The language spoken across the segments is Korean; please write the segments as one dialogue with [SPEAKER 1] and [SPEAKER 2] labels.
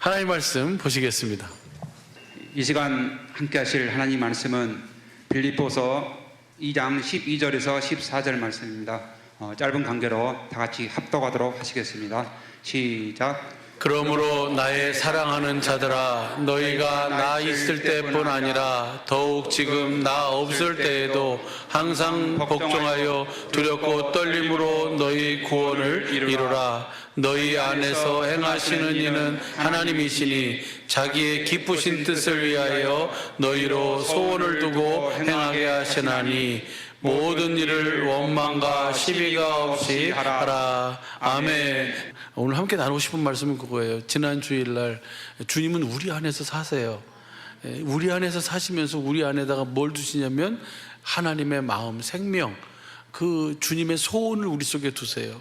[SPEAKER 1] 하나님 말씀 보시겠습니다.
[SPEAKER 2] 이 시간 함께 하실 하나님 말씀은 빌립보서 2장 12절에서 14절 말씀입니다. 어, 짧은 관계로 다 같이 합독하도록 하시겠습니다. 시작.
[SPEAKER 1] 그러므로 나의 사랑하는 자들아 너희가 나 있을 때뿐 아니라 더욱 지금 나 없을 때에도 항상 복종하여 두렵고 떨림으로 너희 구원을 이루라 너희 안에서 행하시는 이는 하나님이시니 자기의 기쁘신 뜻을 위하여 너희로 소원을 두고 행하게 하시나니 모든 일을 원망과 시비가 없이 하라. 아멘. 오늘 함께 나누고 싶은 말씀은 그거예요. 지난 주일날 주님은 우리 안에서 사세요. 예, 우리 안에서 사시면서 우리 안에다가 뭘 두시냐면 하나님의 마음, 생명, 그 주님의 소원을 우리 속에 두세요.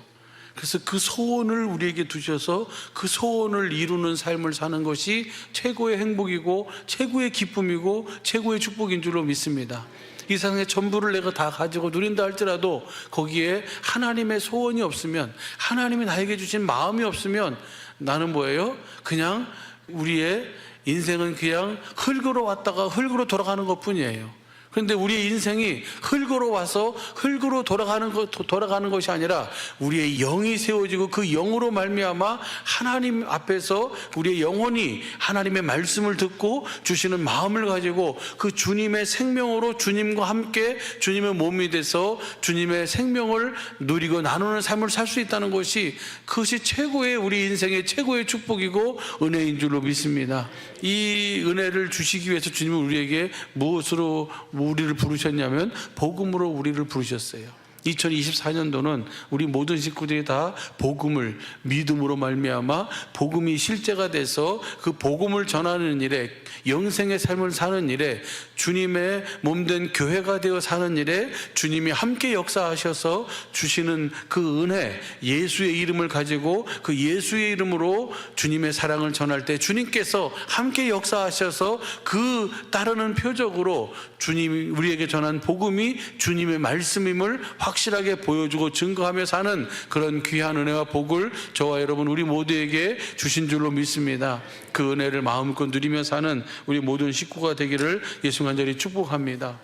[SPEAKER 1] 그래서 그 소원을 우리에게 두셔서 그 소원을 이루는 삶을 사는 것이 최고의 행복이고 최고의 기쁨이고 최고의 축복인 줄로 믿습니다. 이 세상의 전부를 내가 다 가지고 누린다 할지라도 거기에 하나님의 소원이 없으면 하나님이 나에게 주신 마음이 없으면 나는 뭐예요? 그냥 우리의 인생은 그냥 흙으로 왔다가 흙으로 돌아가는 것 뿐이에요. 그런데 우리의 인생이 흙으로 와서 흙으로 돌아가는 것 돌아가는 것이 아니라 우리의 영이 세워지고 그 영으로 말미암아 하나님 앞에서 우리의 영혼이 하나님의 말씀을 듣고 주시는 마음을 가지고 그 주님의 생명으로 주님과 함께 주님의 몸이 돼서 주님의 생명을 누리고 나누는 삶을 살 수 있다는 것이 그것이 최고의 우리 인생의 최고의 축복이고 은혜인 줄로 믿습니다. 이 은혜를 주시기 위해서 주님은 우리에게 무엇으로 우리를 부르셨냐면 복음으로 우리를 부르셨어요. 2024년도는 우리 모든 식구들이 다 복음을 믿음으로 말미암아 복음이 실제가 돼서 그 복음을 전하는 일에 영생의 삶을 사는 일에 주님의 몸된 교회가 되어 사는 일에 주님이 함께 역사하셔서 주시는 그 은혜 예수의 이름을 가지고 그 예수의 이름으로 주님의 사랑을 전할 때 주님께서 함께 역사하셔서 그 따르는 표적으로 주님이 우리에게 전한 복음이 주님의 말씀임을 확 실하게 보여주고 증거하며 사는 그런 귀한 은혜와 복을 저와 여러분 우리 모두에게 주신 줄로 믿습니다. 그 은혜를 마음껏 누리며 사는 우리 모든 식구가 되기를 예수 간절히 축복합니다.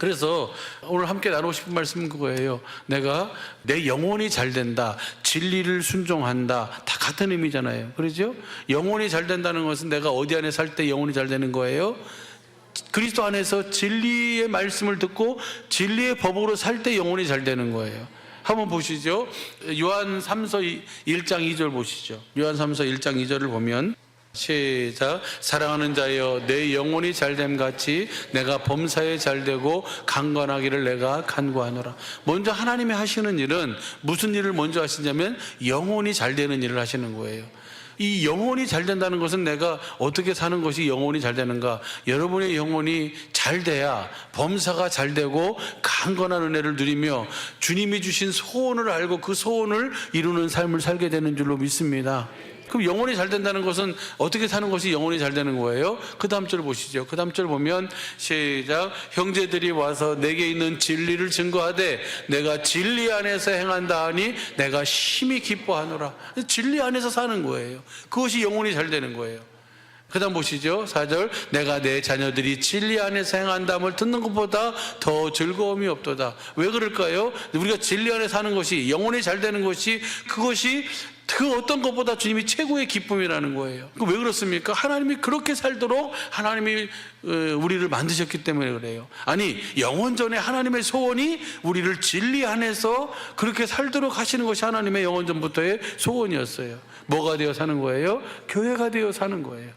[SPEAKER 1] 그래서 오늘 함께 나누고 싶은 말씀은 그거예요. 내가 내 영혼이 잘 된다. 진리를 순종한다. 다 같은 의미잖아요. 그러죠? 영혼이 잘 된다는 것은 내가 어디 안에 살 때 영혼이 잘 되는 거예요? 그리스도 안에서 진리의 말씀을 듣고 진리의 법으로 살 때 영혼이 잘 되는 거예요. 한번 보시죠. 요한 3서 1장 2절 보시죠. 요한 3서 1장 2절을 보면 시작 사랑하는 자여 내 영혼이 잘됨 같이 내가 범사에 잘되고 강건하기를 내가 간구하노라 먼저 하나님이 하시는 일은 무슨 일을 먼저 하시냐면 영혼이 잘 되는 일을 하시는 거예요 이 영혼이 잘 된다는 것은 내가 어떻게 사는 것이 영혼이 잘 되는가? 여러분의 영혼이 잘 돼야 범사가 잘 되고 강건한 은혜를 누리며 주님이 주신 소원을 알고 그 소원을 이루는 삶을 살게 되는 줄로 믿습니다. 그럼 영혼이 잘 된다는 것은 어떻게 사는 것이 영혼이 잘 되는 거예요? 그 다음 절 보시죠. 그 다음 절 보면 시작 형제들이 와서 내게 있는 진리를 증거하되 내가 진리 안에서 행한다 하니 내가 심히 기뻐하노라. 진리 안에서 사는 거예요. 그것이 영혼이 잘 되는 거예요. 그 다음 보시죠. 4절. 내가 내 자녀들이 진리 안에서 행한다함을 듣는 것보다 더 즐거움이 없도다. 왜 그럴까요? 우리가 진리 안에 사는 것이, 영혼이 잘 되는 것이, 그것이 그 어떤 것보다 주님이 최고의 기쁨이라는 거예요. 그왜 그렇습니까? 하나님이 그렇게 살도록 하나님이 어, 우리를 만드셨기 때문에 그래요. 아니, 영원전에 하나님의 소원이 우리를 진리 안에서 그렇게 살도록 하시는 것이 하나님의 영원전부터의 소원이었어요. 뭐가 되어 사는 거예요? 교회가 되어 사는 거예요.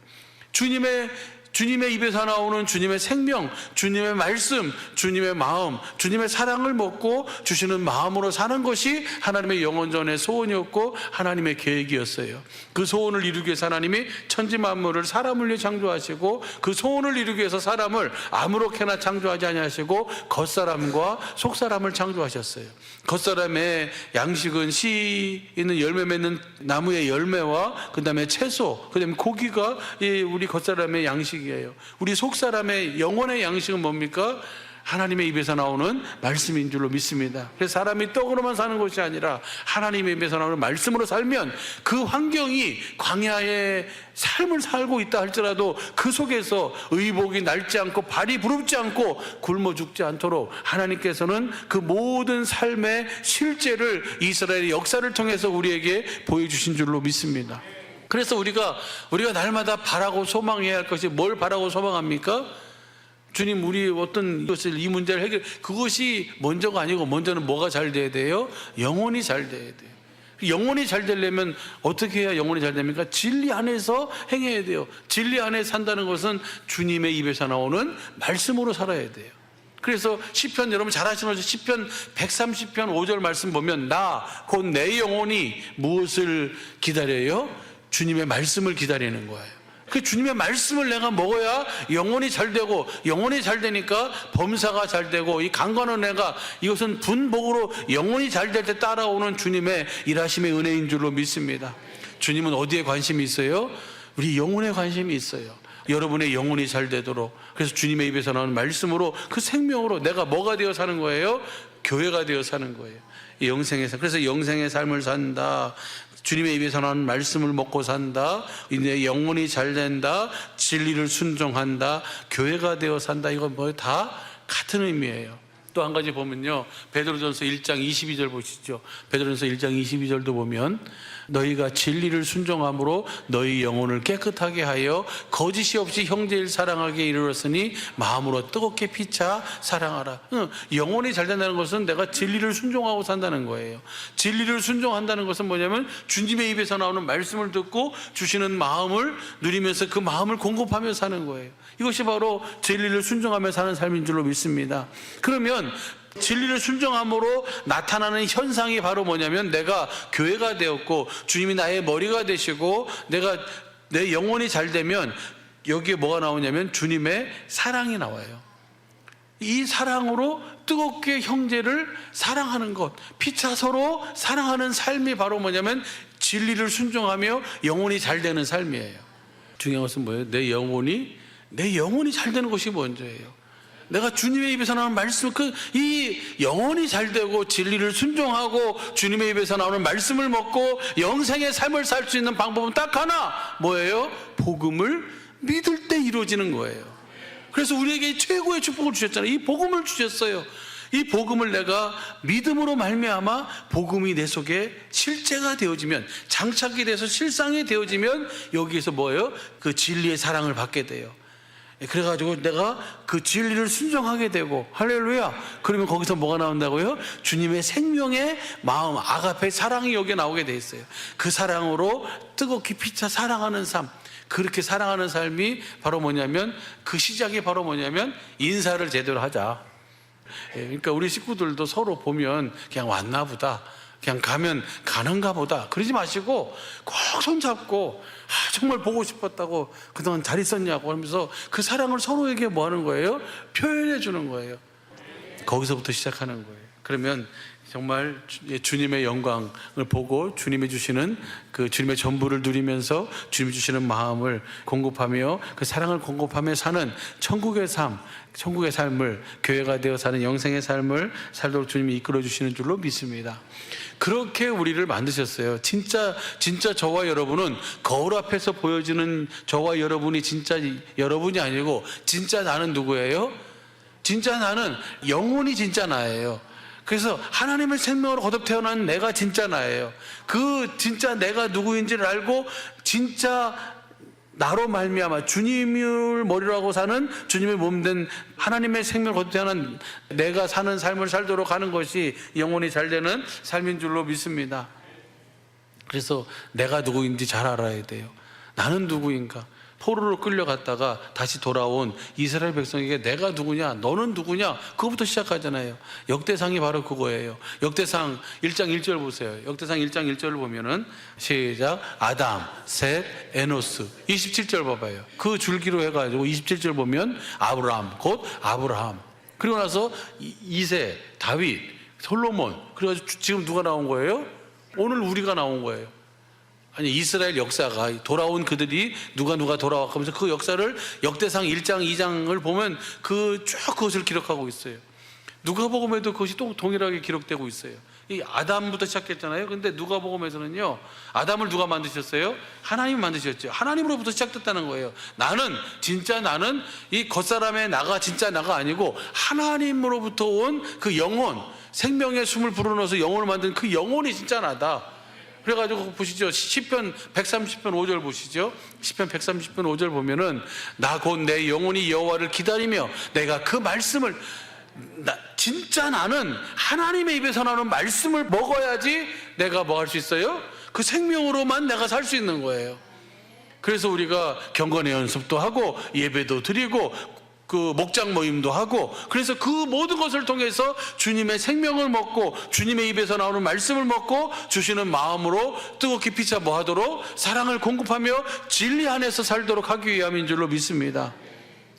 [SPEAKER 1] 주님의 주님의 입에서 나오는 주님의 생명, 주님의 말씀, 주님의 마음, 주님의 사랑을 먹고 주시는 마음으로 사는 것이 하나님의 영원전의 소원이었고 하나님의 계획이었어요. 그 소원을 이루기 위해서 하나님이 천지 만물을 사람을 위해 창조하시고 그 소원을 이루기 위해서 사람을 아무렇게나 창조하지 아니하시고 겉사람과 속사람을 창조하셨어요. 겉사람의 양식은 씨 있는 열매 맺는 나무의 열매와 그다음에 채소, 그다음에 고기가 이 우리 겉사람의 양식 이에요. 우리 속 사람의 영혼의 양식은 뭡니까? 하나님의 입에서 나오는 말씀인 줄로 믿습니다. 그래서 사람이 떡으로만 사는 것이 아니라 하나님의 입에서 나오는 말씀으로 살면 그 환경이 광야의 삶을 살고 있다 할지라도 그 속에서 의복이 낡지 않고 발이 부릅지 않고 굶어 죽지 않도록 하나님께서는 그 모든 삶의 실제를 이스라엘의 역사를 통해서 우리에게 보여주신 줄로 믿습니다. 그래서 우리가 우리가 날마다 바라고 소망해야 할 것이 뭘 바라고 소망합니까? 주님 우리 어떤 이것을 이 문제를 해결 그것이 먼저가 아니고 먼저는 뭐가 잘 돼야 돼요? 영혼이 잘 돼야 돼요. 영혼이 잘 되려면 어떻게 해야 영혼이 잘 됩니까? 진리 안에서 행해야 돼요. 진리 안에 산다는 것은 주님의 입에서 나오는 말씀으로 살아야 돼요. 그래서 시편 여러분 잘 아시는 것처럼 시편 130편 5절 말씀 보면 나 곧 내 영혼이 무엇을 기다려요? 주님의 말씀을 기다리는 거예요. 그 주님의 말씀을 내가 먹어야 영혼이 잘 되고 영혼이 잘 되니까 범사가 잘 되고 이 강건한 애가 이것은 분복으로 영혼이 잘 될 때 따라오는 주님의 일하심의 은혜인 줄로 믿습니다. 주님은 어디에 관심이 있어요? 우리 영혼에 관심이 있어요. 여러분의 영혼이 잘 되도록 그래서 주님의 입에서 나오는 말씀으로 그 생명으로 내가 뭐가 되어 사는 거예요? 교회가 되어 사는 거예요. 이 영생에서 그래서 영생의 삶을 산다. 주님의 입에서 나오는 말씀을 먹고 산다. 이제 영혼이 잘 된다. 진리를 순종한다. 교회가 되어 산다. 이건 뭐 다 같은 의미예요. 또 한 가지 보면요. 베드로전서 1장 22절 보시죠. 베드로전서 1장 22절도 보면 너희가 진리를 순종함으로 너희 영혼을 깨끗하게 하여 거짓이 없이 형제를 사랑하게 이르렀으니 마음으로 뜨겁게 피차 사랑하라. 응, 영혼이 잘 된다는 것은 내가 진리를 순종하고 산다는 거예요. 진리를 순종한다는 것은 뭐냐면 주님의 입에서 나오는 말씀을 듣고 주시는 마음을 누리면서 그 마음을 공급하며 사는 거예요. 이것이 바로 진리를 순종하며 사는 삶인 줄로 믿습니다. 그러면 진리를 순종함으로 나타나는 현상이 바로 뭐냐면 내가 교회가 되었고 주님이 나의 머리가 되시고 내가 내 영혼이 잘 되면 여기에 뭐가 나오냐면 주님의 사랑이 나와요. 이 사랑으로 뜨겁게 형제를 사랑하는 것, 피차 서로 사랑하는 삶이 바로 뭐냐면 진리를 순종하며 영혼이 잘 되는 삶이에요. 중요한 것은 뭐예요? 내 영혼이 내 영혼이 잘 되는 것이 먼저예요. 내가 주님의 입에서 나오는 말씀, 그, 이 영혼이 잘 되고 진리를 순종하고 주님의 입에서 나오는 말씀을 먹고 영생의 삶을 살 수 있는 방법은 딱 하나. 뭐예요? 복음을 믿을 때 이루어지는 거예요. 그래서 우리에게 최고의 축복을 주셨잖아요. 이 복음을 주셨어요. 이 복음을 내가 믿음으로 말미암아 복음이 내 속에 실제가 되어지면 장착이 돼서 실상이 되어지면 여기에서 뭐예요? 그 진리의 사랑을 받게 돼요. 그래가지고 내가 그 진리를 순종하게 되고 할렐루야. 그러면 거기서 뭐가 나온다고요? 주님의 생명의 마음 아가페 사랑이 여기에 나오게 돼 있어요. 그 사랑으로 뜨겁게 피차 사랑하는 삶. 그렇게 사랑하는 삶이 바로 뭐냐면 그 시작이 바로 뭐냐면 인사를 제대로 하자. 예, 그러니까 우리 식구들도 서로 보면 그냥 왔나 보다. 그냥 가면 가는가 보다. 그러지 마시고 꼭 손잡고 아, 정말 보고 싶었다고 그동안 잘 있었냐고 하면서 그 사랑을 서로에게 뭐 하는 거예요? 표현해 주는 거예요. 거기서부터 시작하는 거예요. 그러면 정말 주- 주님의 영광을 보고 주님이 주시는 그 주님의 전부를 누리면서 주님이 주시는 마음을 공급하며 그 사랑을 공급하며 사는 천국의 삶, 천국의 삶을 교회가 되어 사는 영생의 삶을 살도록 주님이 이끌어 주시는 줄로 믿습니다. 그렇게 우리를 만드셨어요. 진짜 진짜 저와 여러분은 거울 앞에서 보여지는 저와 여러분이 진짜 여러분이 아니고 진짜 나는 누구예요? 진짜 나는 영혼이 진짜 나예요. 그래서 하나님의 생명으로 거듭 태어난 내가 진짜 나예요. 그 진짜 내가 누구인지를 알고 진짜 나로 말미암아 주님을 머리로 하고 사는 주님의 몸 된 하나님의 생명을 거듭 태어난 내가 사는 삶을 살도록 하는 것이 영혼이 잘 되는 삶인 줄로 믿습니다. 그래서 내가 누구인지 잘 알아야 돼요. 나는 누구인가? 포로로 끌려갔다가 다시 돌아온 이스라엘 백성에게 내가 누구냐? 너는 누구냐? 그거부터 시작하잖아요. 역대상이 바로 그거예요. 역대상 1장 1절 보세요. 역대상 1장 1절을 보면은 시작 아담, 셋, 에노스 27절 봐봐요. 그 줄기로 해가지고 27절 보면 아브라함 곧 아브라함 그리고 나서 이- 이세, 다윗, 솔로몬 그래가지고 주- 지금 누가 나온 거예요? 오늘 우리가 나온 거예요. 아니 이스라엘 역사가 돌아온 그들이 누가 누가 돌아왔면서 그 역사를 역대상 1장 2장을 보면 그 쭉 그것을 기록하고 있어요. 누가복음에도 그것이 또 동일하게 기록되고 있어요. 이 아담부터 시작했잖아요. 근데 누가복음에서는요. 아담을 누가 만드셨어요? 하나님이 만드셨죠. 하나님으로부터 시작됐다는 거예요. 나는 진짜 나는 이 겉사람의 나가 진짜 나가 아니고 하나님으로부터 온 그 영혼, 생명의 숨을 불어넣어서 영혼을 만든 그 영혼이 진짜 나다. 그래가지고 보시죠. 10편 130편 5절 보시죠. 10편 130편 5절 보면은 나 곧 내 영혼이 여호와를 기다리며 내가 그 말씀을 나, 진짜 나는 하나님의 입에서 나오는 말씀을 먹어야지 내가 뭐 할 수 있어요? 그 생명으로만 내가 살 수 있는 거예요. 그래서 우리가 경건의 연습도 하고 예배도 드리고 그 목장 모임도 하고 그래서 그 모든 것을 통해서 주님의 생명을 먹고 주님의 입에서 나오는 말씀을 먹고 주시는 마음으로 뜨겁게 피차 뭐하도록 사랑을 공급하며 진리 안에서 살도록 하기 위함인 줄로 믿습니다.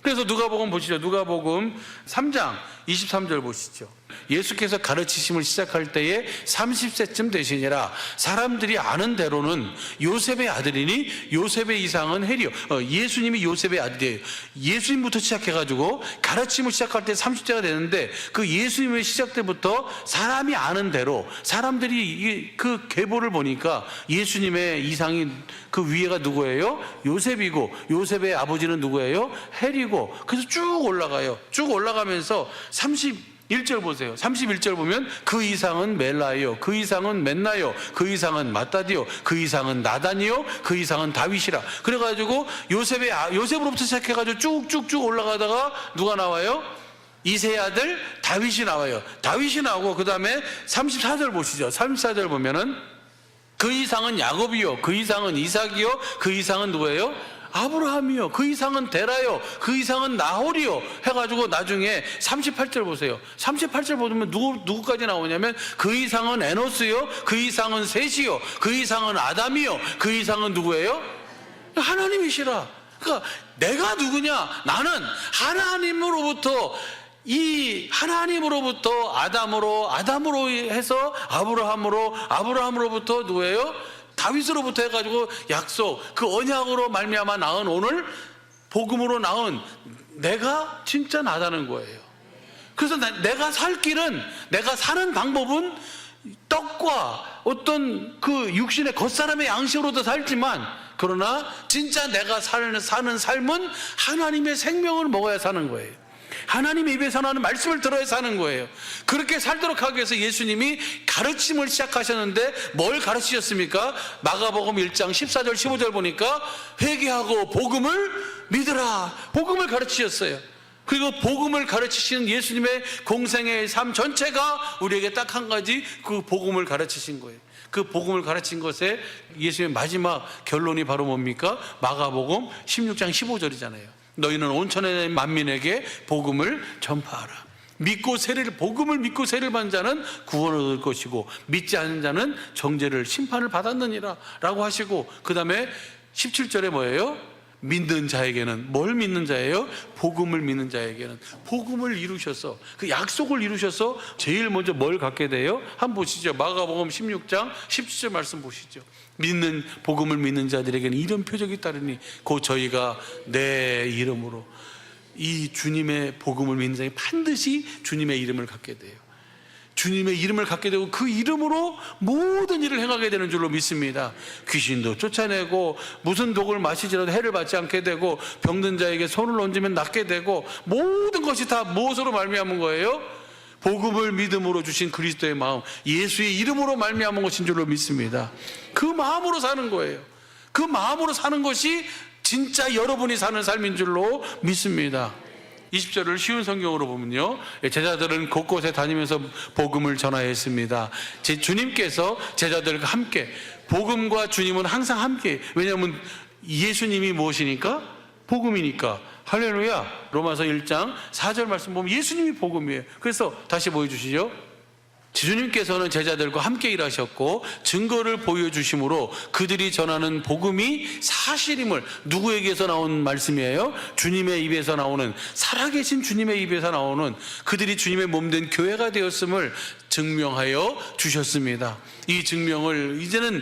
[SPEAKER 1] 그래서 누가복음 보시죠. 누가복음 3장 23절 보시죠. 예수께서 가르치심을 시작할 때에 30세쯤 되시니라 사람들이 아는 대로는 요셉의 아들이니 요셉의 이상은 해리요. 어, 예수님이 요셉의 아들이에요. 예수님부터 시작해가지고 가르침을 시작할 때 30세가 되는데 그 예수님의 시작 때부터 사람이 아는 대로 사람들이 이- 그 계보를 보니까 예수님의 이상이 그 위에가 누구예요? 요셉이고 요셉의 아버지는 누구예요? 헬이고 그래서 쭉 올라가요. 쭉 올라가면서 31절 보세요. 31절 보면 그 이상은 멜라요. 그 이상은 맨나요. 그 이상은 마따디요. 그 이상은 나단이요. 그 이상은 다윗이라. 그래가지고 요셉의 아- 요셉으로부터 시작해가지고 쭉쭉쭉 올라가다가 누가 나와요? 이세 아들 다윗이 나와요. 다윗이 나오고 그 다음에 34절 보시죠. 34절 보면은 그 이상은 야곱이요. 그 이상은 이삭이요. 그 이상은 누구예요? 아브라함이요. 그 이상은 데라요. 그 이상은 나홀이요. 해가지고 나중에 38절 보세요. 38절 보면 누구, 누구까지 나오냐면 그 이상은 에노스요. 그 이상은 셋이요. 그 이상은 아담이요. 그 이상은 누구예요? 하나님이시라. 그러니까 내가 누구냐? 나는 하나님으로부터 이 하나님으로부터 아담으로 아담으로 해서 아브라함으로 아브라함으로부터 누구예요? 다윗으로부터 해가지고 약속 그 언약으로 말미암아 낳은 오늘 복음으로 낳은 내가 진짜 나다는 거예요. 그래서 나- 내가 살 길은 내가 사는 방법은 떡과 어떤 그 육신의 겉사람의 양식으로도 살지만 그러나 진짜 내가 사는, 사는 삶은 하나님의 생명을 먹어야 사는 거예요. 하나님의 입에서 나는 말씀을 들어야 사는 거예요. 그렇게 살도록 하기 위해서 예수님이 가르침을 시작하셨는데 뭘 가르치셨습니까? 마가복음 1장 14절 15절 보니까 회개하고 복음을 믿으라. 복음을 가르치셨어요. 그리고 복음을 가르치시는 예수님의 공생의 삶 전체가 우리에게 딱 한 가지 그 복음을 가르치신 거예요. 그 복음을 가르친 것에 예수님의 마지막 결론이 바로 뭡니까? 마가복음 16장 15절이잖아요. 너희는 온천의 만민에게 복음을 전파하라. 믿고 세례를 복음을 믿고 세례를 받은 자는 구원을 얻을 것이고 믿지 않는 자는 정죄를 심판을 받았느니라라고 하시고 그다음에 17절에 뭐예요? 믿는 자에게는 뭘 믿는 자예요? 복음을 믿는 자에게는 복음을 이루셔서 그 약속을 이루셔서 제일 먼저 뭘 갖게 돼요? 한번 보시죠. 마가복음 16장 17절 말씀 보시죠. 믿는 복음을 믿는 자들에게는 이런 표적이 따르니 곧 저희가 내 이름으로 이 주님의 복음을 믿는 자에 반드시 주님의 이름을 갖게 돼요. 주님의 이름을 갖게 되고 그 이름으로 모든 일을 행하게 되는 줄로 믿습니다. 귀신도 쫓아내고 무슨 독을 마시지라도 해를 받지 않게 되고 병든 자에게 손을 얹으면 낫게 되고 모든 것이 다 무엇으로 말미암은 거예요? 복음을 믿음으로 주신 그리스도의 마음, 예수의 이름으로 말미암은 것인 줄로 믿습니다. 그 마음으로 사는 거예요. 그 마음으로 사는 것이 진짜 여러분이 사는 삶인 줄로 믿습니다. 20절을 쉬운 성경으로 보면요. 제자들은 곳곳에 다니면서 복음을 전하였습니다. 제 주님께서 제자들과 함께 복음과 주님은 항상 함께 왜냐하면 예수님이 무엇이니까 복음이니까 할렐루야. 로마서 1장 4절 말씀 보면 예수님이 복음이에요. 그래서 다시 보여 주시죠. 주님께서는 제자들과 함께 일하셨고 증거를 보여주심으로 그들이 전하는 복음이 사실임을 누구에게서 나온 말씀이에요? 주님의 입에서 나오는 살아계신 주님의 입에서 나오는 그들이 주님의 몸된 교회가 되었음을 증명하여 주셨습니다. 이 증명을 이제는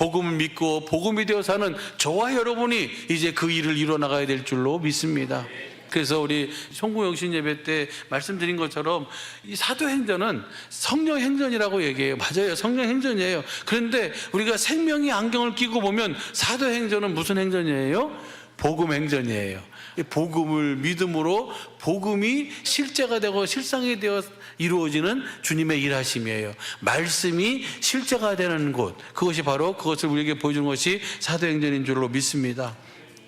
[SPEAKER 1] 복음을 믿고 복음이 되어 사는 저와 여러분이 이제 그 일을 이뤄 나가야 될 줄로 믿습니다. 그래서 우리 송구영신 예배 때 말씀드린 것처럼 이 사도행전은 성령 행전이라고 얘기해요. 맞아요. 성령 행전이에요. 그런데 우리가 생명의 안경을 끼고 보면 사도행전은 무슨 행전이에요? 복음 행전이에요. 이 복음을 믿음으로 복음이 실제가 되고 실상이 되어 이루어지는 주님의 일하심이에요. 말씀이 실제가 되는 곳. 그것이 바로 그것을 우리에게 보여주는 것이 사도행전인 줄로 믿습니다.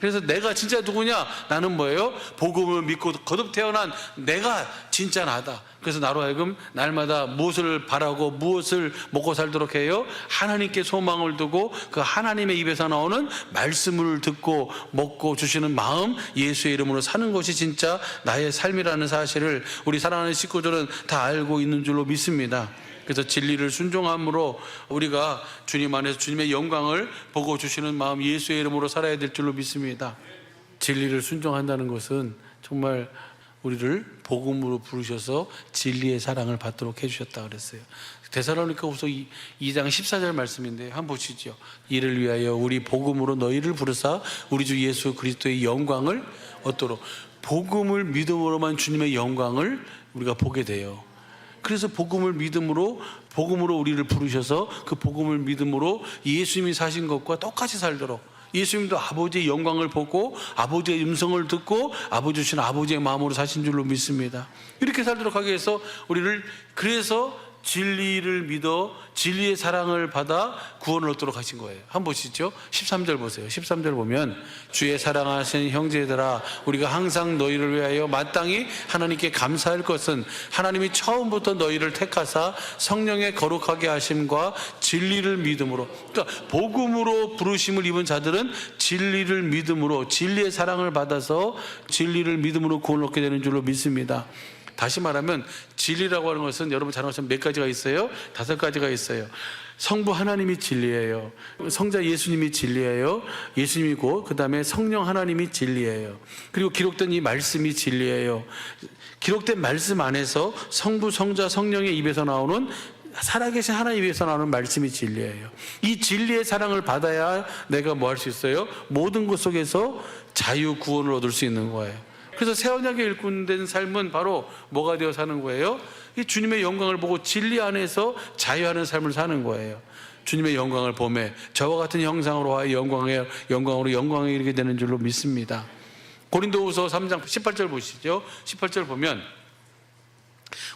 [SPEAKER 1] 그래서 내가 진짜 누구냐? 나는 뭐예요? 복음을 믿고 거듭 태어난 내가 진짜 나다. 그래서 나로 하여금 날마다 무엇을 바라고 무엇을 먹고 살도록 해요? 하나님께 소망을 두고 그 하나님의 입에서 나오는 말씀을 듣고 먹고 주시는 마음 예수의 이름으로 사는 것이 진짜 나의 삶이라는 사실을 우리 사랑하는 식구들은 다 알고 있는 줄로 믿습니다. 그래서 진리를 순종함으로 우리가 주님 안에서 주님의 영광을 보고 주시는 마음 예수의 이름으로 살아야 될 줄로 믿습니다. 진리를 순종한다는 것은 정말 우리를 복음으로 부르셔서 진리의 사랑을 받도록 해주셨다 그랬어요. 데살로니가후서 2장 14절 말씀인데 한번 보시죠. 이를 위하여 우리 복음으로 너희를 부르사 우리 주 예수 그리스도의 영광을 얻도록 복음을 믿음으로만 주님의 영광을 우리가 보게 돼요. 그래서 복음을 믿음으로 복음으로 우리를 부르셔서 그 복음을 믿음으로 예수님이 사신 것과 똑같이 살도록 예수님도 아버지의 영광을 보고 아버지의 음성을 듣고 아버지 주신 아버지의 마음으로 사신 줄로 믿습니다. 이렇게 살도록 하기 위해서 우리를 그래서 진리를 믿어 진리의 사랑을 받아 구원을 얻도록 하신 거예요. 한번 보시죠. 13절 보세요. 13절 보면 주의 사랑하신 형제들아 우리가 항상 너희를 위하여 마땅히 하나님께 감사할 것은 하나님이 처음부터 너희를 택하사 성령의 거룩하게 하심과 진리를 믿음으로 그러니까 복음으로 부르심을 입은 자들은 진리를 믿음으로 진리의 사랑을 받아서 진리를 믿음으로 구원을 얻게 되는 줄로 믿습니다. 다시 말하면 진리라고 하는 것은 여러분 잘 아시면 몇 가지가 있어요? 다섯 가지가 있어요. 성부 하나님이 진리예요. 성자 예수님이 진리예요. 예수님이고 그다음에 성령 하나님이 진리예요. 그리고 기록된 이 말씀이 진리예요. 기록된 말씀 안에서 성부 성자 성령의 입에서 나오는 살아계신 하나님 입에서 나오는 말씀이 진리예요. 이 진리의 사랑을 받아야 내가 뭐 할 수 있어요? 모든 것 속에서 자유 구원을 얻을 수 있는 거예요. 그래서 새 언약의 일꾼된 삶은 바로 뭐가 되어 사는 거예요? 이 주님의 영광을 보고 진리 안에서 자유하는 삶을 사는 거예요. 주님의 영광을 보매 저와 같은 형상으로 하여 영광에 영광으로 영광에 이르게 되는 줄로 믿습니다. 고린도후서 3장 18절 보시죠. 18절 보면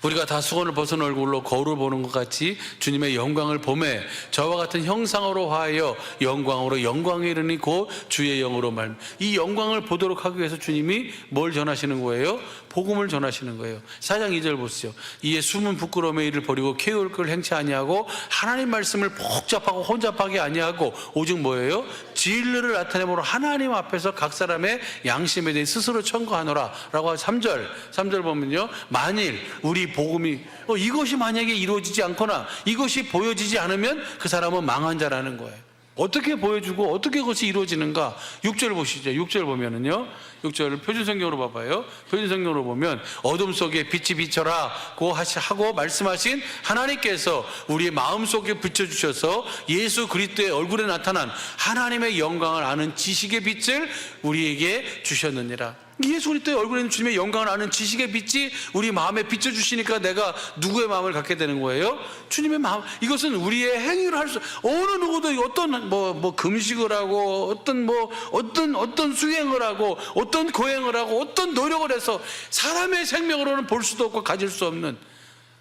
[SPEAKER 1] 우리가 다 수건을 벗은 얼굴로 거울을 보는 것 같이 주님의 영광을 보매 저와 같은 형상으로 하여 영광으로 영광에 이르니 곧 주의 영으로 말. 이 영광을 보도록 하기 위해서 주님이 뭘 전하시는 거예요? 복음을 전하시는 거예요. 4장 2절 보시죠. 이에 숨은 부끄러움의 일을 버리고 캐올 걸 행치 아니하고 하나님 말씀을 복잡하고 혼잡하게 아니하고 오직 뭐예요? 진리를 나타내므로 하나님 앞에서 각 사람의 양심에 대해 스스로 청구하노라 라고 3절 3절 보면요 만일 우리 복음이 어, 이것이 만약에 이루어지지 않거나 이것이 보여지지 않으면 그 사람은 망한 자라는 거예요 어떻게 보여주고 어떻게 그것이 이루어지는가? 6절 보시죠. 6절 보면은요. 6절을 표준성경으로 봐봐요. 표준성경으로 보면 어둠 속에 빛이 비쳐라고 하고 말씀하신 하나님께서 우리의 마음 속에 비춰주셔서 예수 그리스도의 얼굴에 나타난 하나님의 영광을 아는 지식의 빛을 우리에게 주셨느니라 예수 그리스도의 얼굴에 있는 주님의 영광을 아는 지식의 빛이 우리 마음에 비춰 주시니까 내가 누구의 마음을 갖게 되는 거예요? 주님의 마음. 이것은 우리의 행위로 할 수, 어느 누구도 어떤 뭐, 뭐 금식을 하고 어떤 뭐, 어떤, 어떤 수행을 하고 어떤 고행을 하고 어떤 노력을 해서 사람의 생명으로는 볼 수도 없고 가질 수 없는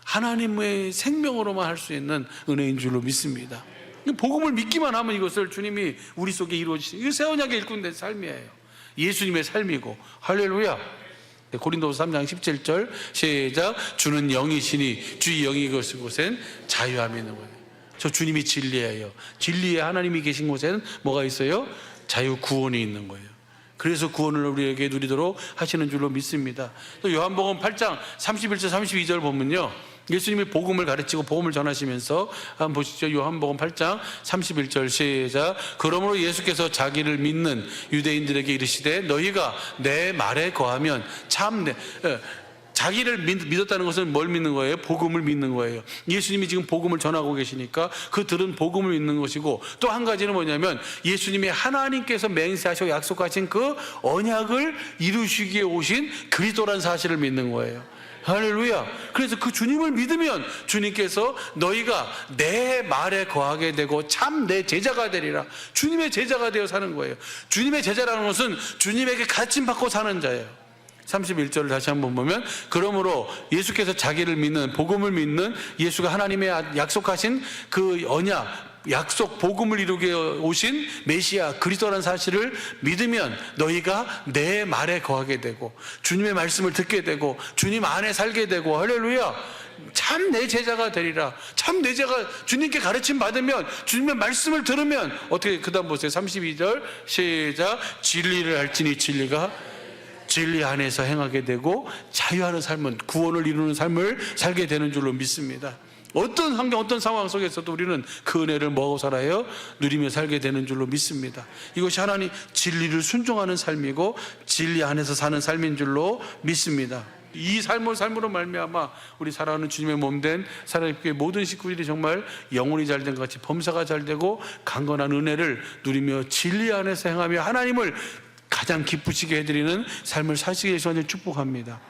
[SPEAKER 1] 하나님의 생명으로만 할 수 있는 은혜인 줄로 믿습니다. 복음을 믿기만 하면 이것을 주님이 우리 속에 이루어지시. 이거 새 언약의 일꾼된 삶이에요. 예수님의 삶이고 할렐루야. 고린도서 3장 17절 시작 주는 영이시니 주의 영이 것은 곳엔 자유함이 있는 거예요. 저 주님이 진리예요. 진리의 하나님이 계신 곳에는 뭐가 있어요? 자유 구원이 있는 거예요. 그래서 구원을 우리에게 누리도록 하시는 줄로 믿습니다. 또 요한복음 8장 31절 32절 보면요. 예수님이 복음을 가르치고 복음을 전하시면서 한번 보시죠. 요한복음 8장 31절 시작. 그러므로 예수께서 자기를 믿는 유대인들에게 이르시되 너희가 내 말에 거하면 참 내, 예, 자기를 믿, 믿었다는 것은 뭘 믿는 거예요? 복음을 믿는 거예요. 예수님이 지금 복음을 전하고 계시니까 그들은 복음을 믿는 것이고 또 한 가지는 뭐냐면 예수님이 하나님께서 맹세하시고 약속하신 그 언약을 이루시기에 오신 그리스도란 사실을 믿는 거예요. 할렐루야. 그래서 그 주님을 믿으면 주님께서 너희가 내 말에 거하게 되고 참 내 제자가 되리라. 주님의 제자가 되어 사는 거예요. 주님의 제자라는 것은 주님에게 가르침 받고 사는 자예요. 31절을 다시 한번 보면 그러므로 예수께서 자기를 믿는 복음을 믿는 예수가 하나님의 약속하신 그 언약 약속 복음을 이루게 오신 메시아 그리스도라는 사실을 믿으면 너희가 내 말에 거하게 되고 주님의 말씀을 듣게 되고 주님 안에 살게 되고 할렐루야. 참 내 제자가 되리라. 참 내 제가 주님께 가르침 받으면 주님의 말씀을 들으면 어떻게 그다음 보세요. 32절 시작. 진리를 알지니 진리가 진리 안에서 행하게 되고 자유하는 삶은 구원을 이루는 삶을 살게 되는 줄로 믿습니다. 어떤 환경, 어떤 상황 속에서도 우리는 그 은혜를 먹어 살아요. 누리며 살게 되는 줄로 믿습니다. 이것이 하나님 진리를 순종하는 삶이고 진리 안에서 사는 삶인 줄로 믿습니다. 이 삶을 삶으로 말미암아 우리 사랑하는 주님의 몸된 사랑의 모든 식구들이 정말 영혼이 잘 된 것 같이 범사가 잘 되고 강건한 은혜를 누리며 진리 안에서 행하며 하나님을 가장 기쁘시게 해드리는 삶을 사시게 해서 축복합니다.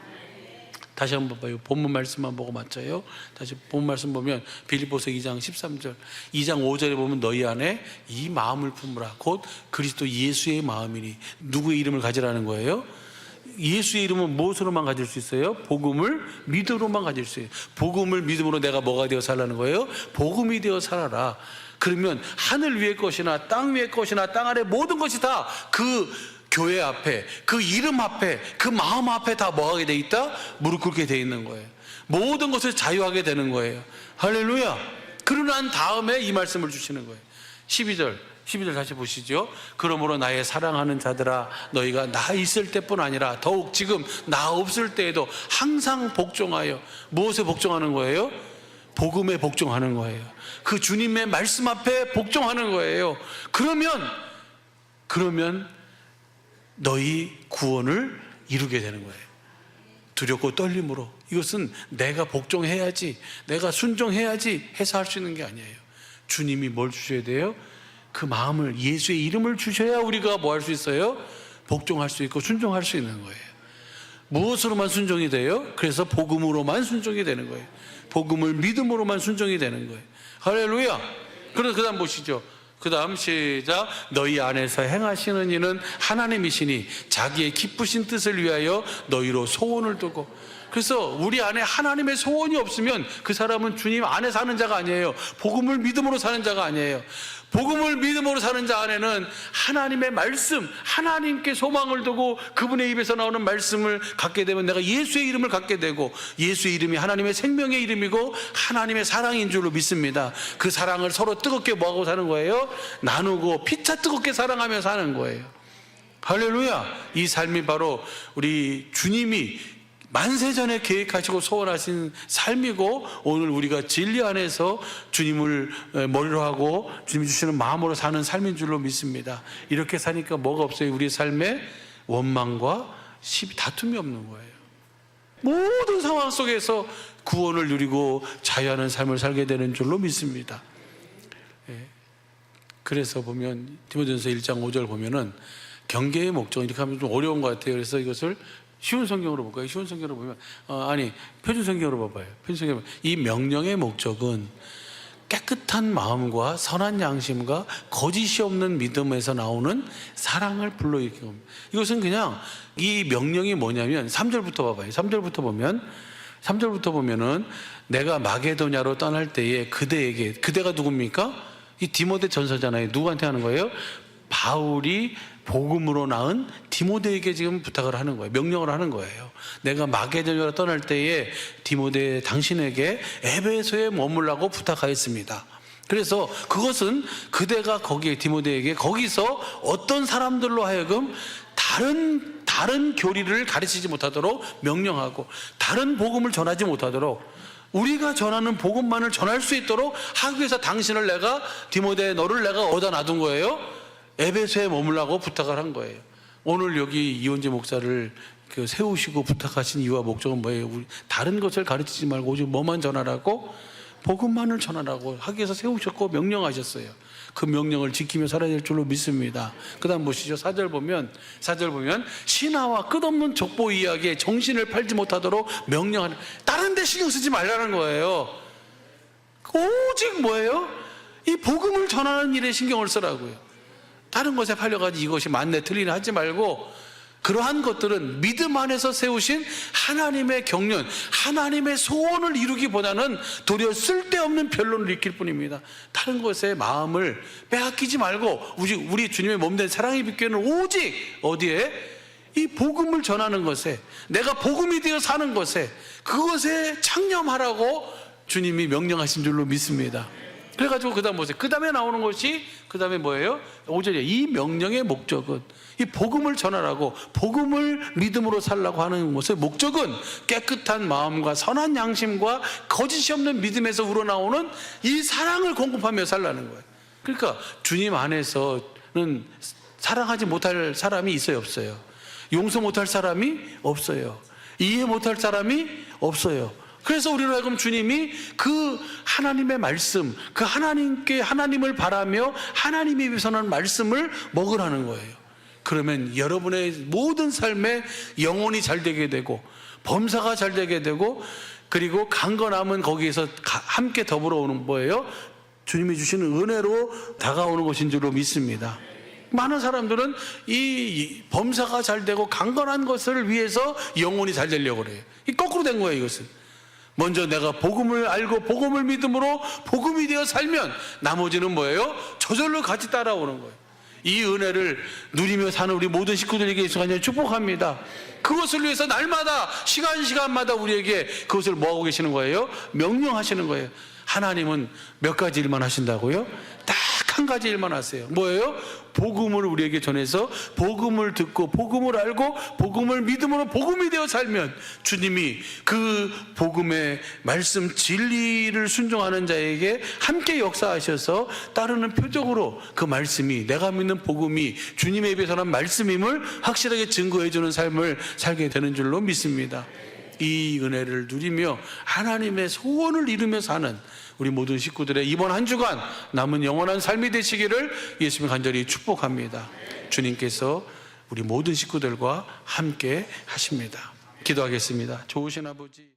[SPEAKER 1] 다시 한번 봐요. 본문 말씀만 보고 맞춰요. 다시 본문 말씀 보면 빌립보서 2장 13절, 2장 5절에 보면 너희 안에 이 마음을 품으라. 곧 그리스도 예수의 마음이니 누구의 이름을 가지라는 거예요? 예수의 이름은 무엇으로만 가질 수 있어요? 복음을 믿음으로만 가질 수 있어요. 복음을 믿음으로 내가 뭐가 되어 살라는 거예요? 복음이 되어 살아라. 그러면 하늘 위의 것이나 땅 위의 것이나 땅 아래 모든 것이 다 그 교회 앞에 그 이름 앞에 그 마음 앞에 다 뭐하게 돼 있다? 무릎 꿇게 돼 있는 거예요. 모든 것을 자유하게 되는 거예요. 할렐루야. 그러고 난 다음에 이 말씀을 주시는 거예요. 12절 12절 다시 보시죠. 그러므로 나의 사랑하는 자들아 너희가 나 있을 때뿐 아니라 더욱 지금 나 없을 때에도 항상 복종하여 무엇에 복종하는 거예요? 복음에 복종하는 거예요. 그 주님의 말씀 앞에 복종하는 거예요. 그러면 그러면 너희 구원을 이루게 되는 거예요. 두렵고 떨림으로 이것은 내가 복종해야지, 내가 순종해야지 해서 할 수 있는 게 아니에요. 주님이 뭘 주셔야 돼요? 그 마음을 예수의 이름을 주셔야 우리가 뭐 할 수 있어요? 복종할 수 있고 순종할 수 있는 거예요. 무엇으로만 순종이 돼요? 그래서 복음으로만 순종이 되는 거예요. 복음을 믿음으로만 순종이 되는 거예요. 할렐루야. 그래서 그다음 보시죠. 그 다음 시작 너희 안에서 행하시는 이는 하나님이시니 자기의 기쁘신 뜻을 위하여 너희로 소원을 두고. 그래서 우리 안에 하나님의 소원이 없으면 그 사람은 주님 안에 사는 자가 아니에요. 복음을 믿음으로 사는 자가 아니에요 복음을 믿음으로 사는 자 안에는 하나님의 말씀 하나님께 소망을 두고 그분의 입에서 나오는 말씀을 갖게 되면 내가 예수의 이름을 갖게 되고 예수의 이름이 하나님의 생명의 이름이고 하나님의 사랑인 줄로 믿습니다. 그 사랑을 서로 뜨겁게 뭐하고 사는 거예요? 나누고 피차 뜨겁게 사랑하며 사는 거예요. 할렐루야! 이 삶이 바로 우리 주님이 만세 전에 계획하시고 소원하신 삶이고 오늘 우리가 진리 안에서 주님을 머리로 하고 주님이 주시는 마음으로 사는 삶인 줄로 믿습니다. 이렇게 사니까 뭐가 없어요? 우리 삶에 원망과 시비 다툼이 없는 거예요. 모든 상황 속에서 구원을 누리고 자유하는 삶을 살게 되는 줄로 믿습니다. 예. 그래서 보면 디모데전서 1장 5절 보면은 경계의 목적 이렇게 하면 좀 어려운 것 같아요. 그래서 이것을 쉬운 성경으로 볼까요? 쉬운 성경으로 보면 어, 아니 표준 성경으로 봐봐요. 표준 성경 이 명령의 목적은 깨끗한 마음과 선한 양심과 거짓이 없는 믿음에서 나오는 사랑을 불러일으키는. 이것은 그냥 이 명령이 뭐냐면 3절부터 봐봐요. 3절부터 보면 3절부터 보면은 내가 마게도냐로 떠날 때에 그대에게 그대가 누굽니까? 이 디모데 전서잖아요. 누구한테 하는 거예요? 바울이 복음으로 낳은 디모데에게 지금 부탁을 하는 거예요. 명령을 하는 거예요. 내가 마게도냐로 떠날 때에 디모데 당신에게 에베소에 머물라고 부탁하였습니다. 그래서 그것은 그대가 거기에 디모데에게 거기서 어떤 사람들로 하여금 다른 다른 교리를 가르치지 못하도록 명령하고 다른 복음을 전하지 못하도록 우리가 전하는 복음만을 전할 수 있도록 하기 위해서 당신을 내가 디모데 너를 내가 얻어 놔둔 거예요. 에베소에 머물라고 부탁을 한 거예요. 오늘 여기 이원재 목사를 그 세우시고 부탁하신 이유와 목적은 뭐예요? 우리 다른 것을 가르치지 말고 오직 뭐만 전하라고 복음만을 전하라고 하기 위해서 세우셨고 명령하셨어요. 그 명령을 지키며 살아야 될 줄로 믿습니다. 그다음 보시죠. 사절 보면 사절 보면 신하와 끝없는 족보 이야기에 정신을 팔지 못하도록 명령하는 다른 데 신경 쓰지 말라는 거예요. 오직 뭐예요? 이 복음을 전하는 일에 신경을 쓰라고요. 다른 것에 팔려가지고 이것이 맞네 틀리네 하지 말고 그러한 것들은 믿음 안에서 세우신 하나님의 경륜, 하나님의 소원을 이루기보다는 도리어 쓸데없는 변론을 일으킬 뿐입니다. 다른 것에 마음을 빼앗기지 말고 우리, 우리 주님의 몸된 사랑의 빛교는 오직 어디에 이 복음을 전하는 것에 내가 복음이 되어 사는 것에 그것에 창념하라고 주님이 명령하신 줄로 믿습니다. 그래가지고 그 다음 보세요. 그 다음에 나오는 것이 그 다음에 뭐예요? 5절에 이 명령의 목적은 이 복음을 전하라고 복음을 믿음으로 살라고 하는 것의 목적은 깨끗한 마음과 선한 양심과 거짓이 없는 믿음에서 우러나오는 이 사랑을 공급하며 살라는 거예요. 그러니까 주님 안에서는 사랑하지 못할 사람이 있어요, 없어요? 용서 못할 사람이 없어요. 이해 못할 사람이 없어요. 그래서 우리로 하여금 주님이 그 하나님의 말씀, 그 하나님께 하나님을 바라며 하나님이 위선한 말씀을 먹으라는 거예요. 그러면 여러분의 모든 삶에 영혼이 잘 되게 되고 범사가 잘 되게 되고 그리고 강건함은 거기에서 가- 함께 더불어 오는 거예요. 주님이 주시는 은혜로 다가오는 것인 줄로 믿습니다. 많은 사람들은 이 범사가 잘 되고 강건한 것을 위해서 영혼이 잘 되려고 그래요. 이 거꾸로 된 거예요, 이것은. 먼저 내가 복음을 알고 복음을 믿음으로 복음이 되어 살면 나머지는 뭐예요? 저절로 같이 따라오는 거예요. 이 은혜를 누리며 사는 우리 모든 식구들에게 예수 간절 축복합니다. 그것을 위해서 날마다 시간 시간마다 우리에게 그것을 뭐하고 계시는 거예요? 명령하시는 거예요. 하나님은 몇 가지 일만 하신다고요? 딱 한 가지 일만 하세요. 뭐예요? 복음을 우리에게 전해서 복음을 듣고 복음을 알고 복음을 믿음으로 복음이 되어 살면 주님이 그 복음의 말씀 진리를 순종하는 자에게 함께 역사하셔서 따르는 표적으로 그 말씀이 내가 믿는 복음이 주님에 비해서는 말씀임을 확실하게 증거해 주는 삶을 살게 되는 줄로 믿습니다. 이 은혜를 누리며 하나님의 소원을 이루며 사는 우리 모든 식구들의 이번 한 주간 남은 영원한 삶이 되시기를 예수님 간절히 축복합니다. 주님께서 우리 모든 식구들과 함께 하십니다. 기도하겠습니다. 좋으신 아버지.